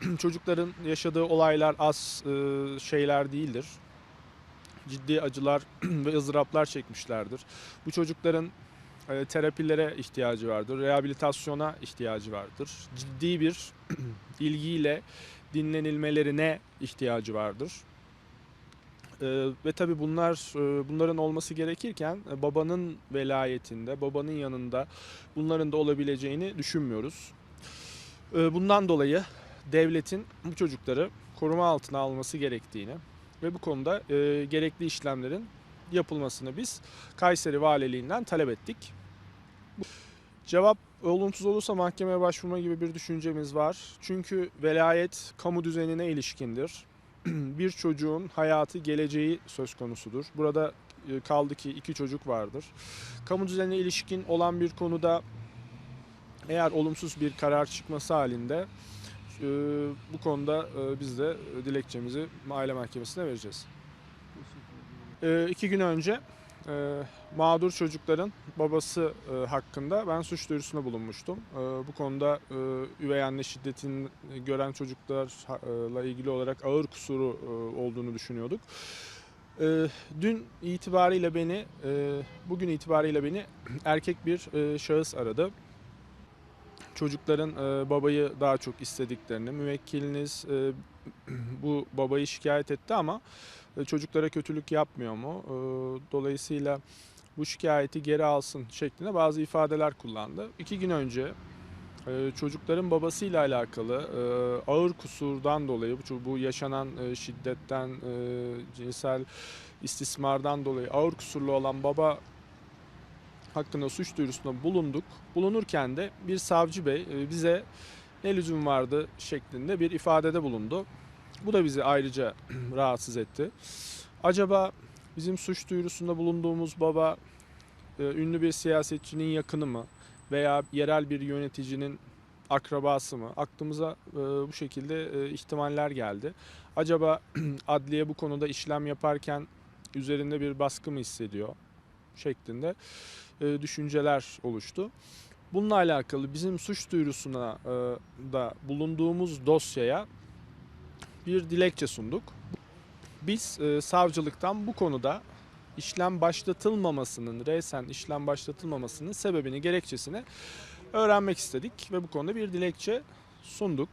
çocukların yaşadığı olaylar az e, şeyler değildir. Ciddi acılar ve ızdıraplar çekmişlerdir. Bu çocukların e, terapilere ihtiyacı vardır, rehabilitasyona ihtiyacı vardır. Ciddi bir ilgiyle dinlenilmelerine ihtiyacı vardır. E, ve tabii bunlar e, bunların olması gerekirken babanın velayetinde, babanın yanında bunların da olabileceğini düşünmüyoruz. E, bundan dolayı devletin bu çocukları koruma altına alması gerektiğini ve bu konuda e, gerekli işlemlerin yapılmasını biz Kayseri Valiliğinden talep ettik. Cevap olumsuz olursa mahkemeye başvurma gibi bir düşüncemiz var. Çünkü velayet kamu düzenine ilişkindir. bir çocuğun hayatı, geleceği söz konusudur. Burada e, kaldı ki iki çocuk vardır. Kamu düzenine ilişkin olan bir konuda eğer olumsuz bir karar çıkması halinde bu konuda e, biz de dilekçemizi aile mahkemesine vereceğiz. E, iki gün önce e, mağdur çocukların babası e, hakkında ben suç duyurusunda bulunmuştum. E, bu konuda e, üvey anne şiddetini gören çocuklarla ilgili olarak ağır kusuru e, olduğunu düşünüyorduk. E, dün itibariyle beni, e, bugün itibariyle beni erkek bir e, şahıs aradı. Çocukların e, babayı daha çok istediklerini, müvekkiliniz e, bu babayı şikayet etti ama e, çocuklara kötülük yapmıyor mu? E, Dolayısıyla bu şikayeti geri alsın şeklinde bazı ifadeler kullandı. İki gün önce e, çocukların babasıyla alakalı e, ağır kusurdan dolayı bu, bu yaşanan e, şiddetten, e, cinsel istismardan dolayı ağır kusurlu olan baba hakkında suç duyurusunda bulunduk. Bulunurken de bir savcı bey e, bize ne lüzum vardı şeklinde bir ifadede bulundu. Bu da bizi ayrıca rahatsız etti. Acaba bizim suç duyurusunda bulunduğumuz baba e, ünlü bir siyasetçinin yakını mı veya yerel bir yöneticinin akrabası mı? Aklımıza e, bu şekilde ihtimaller geldi. Acaba adliye bu konuda işlem yaparken üzerinde bir baskı mı hissediyor şeklinde e, düşünceler oluştu. Bununla alakalı bizim suç duyurusuna e, da bulunduğumuz dosyaya bir dilekçe sunduk. Biz e, savcılıktan bu konuda işlem başlatılmamasının, resen işlem başlatılmamasının sebebini, gerekçesini öğrenmek istedik ve bu konuda bir dilekçe sunduk.